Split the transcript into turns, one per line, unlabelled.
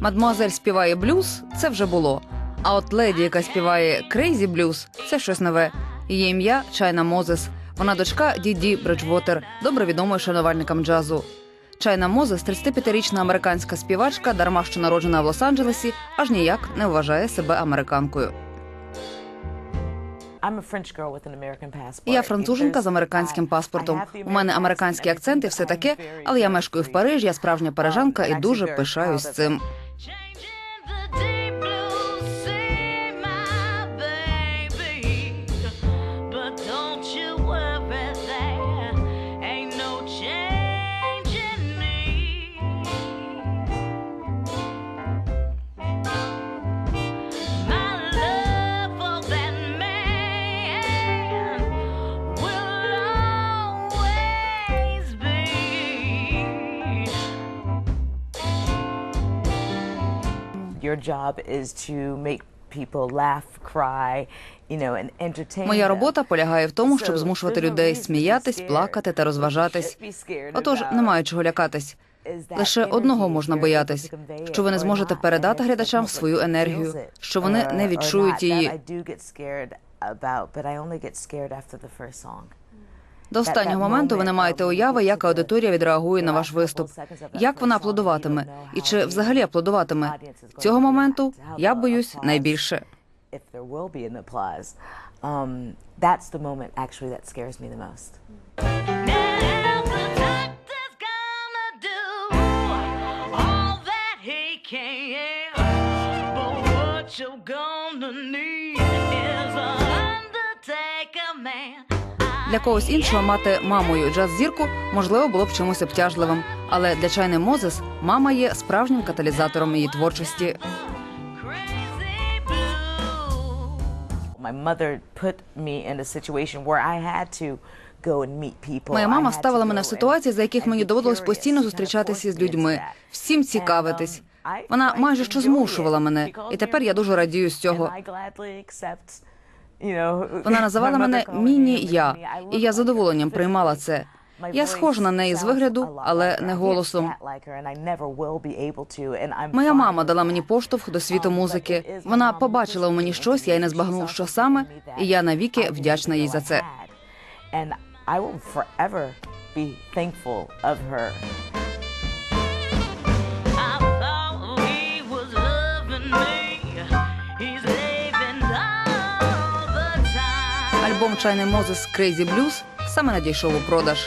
Мадмуазель співає блюз, це вже було. А от леді, яка співає крейзі блюз, це щось нове. Її ім'я Чайна Мозес. Вона дочка Діді Бриджвотер, добре відомої шанувальникам джазу. Чайна Мозес, 35-річна американська співачка, дарма що народжена в Лос-Анджелесі, аж ніяк не вважає себе американкою. Я француженка з американським паспортом. У мене американський акцент і все таке, але я мешкаю в Парижі, я справжня парижанка і дуже пишаюсь цим.
Your job is to make people laugh, cry, you know, and entertain
Моя робота полягає в тому, щоб змушувати людей сміятись, плакати та розважатись. Отож, немає чого лякатись. Лише одного можна боятись, що ви не зможете передати глядачам свою енергію, що вони не відчують її. До останнього моменту ви не маєте уяви, як аудиторія відреагує на ваш виступ, як вона аплодуватиме, і чи взагалі аплодуватиме. Цього моменту я боюсь найбільше.
Um, that's the moment actually that scares me the most.
You're gonna need is an undertaker man.
Для когось іншого мати мамою джаз-зірку можливо було б чимось обтяжливим. Але для Чайни Мозес мама є справжнім каталізатором її творчості. Моя мама ставила мене в ситуації, за яких мені доводилось постійно зустрічатися з людьми, всім цікавитись.
um,
Вона майже що змушувала мене, і тепер я дуже радію з цього. Вона називала мене міні-я, і я задоволенням приймала це. Я схожа на неї з вигляду, але не голосом. Моя мама дала мені поштовх до світу
Um,
музики. Вона побачила у мені щось, я й не збагнув, що саме, і я навіки вдячна їй за це. Альбом Чайний Мозес Крейзі Блюз саме надійшов у продаж.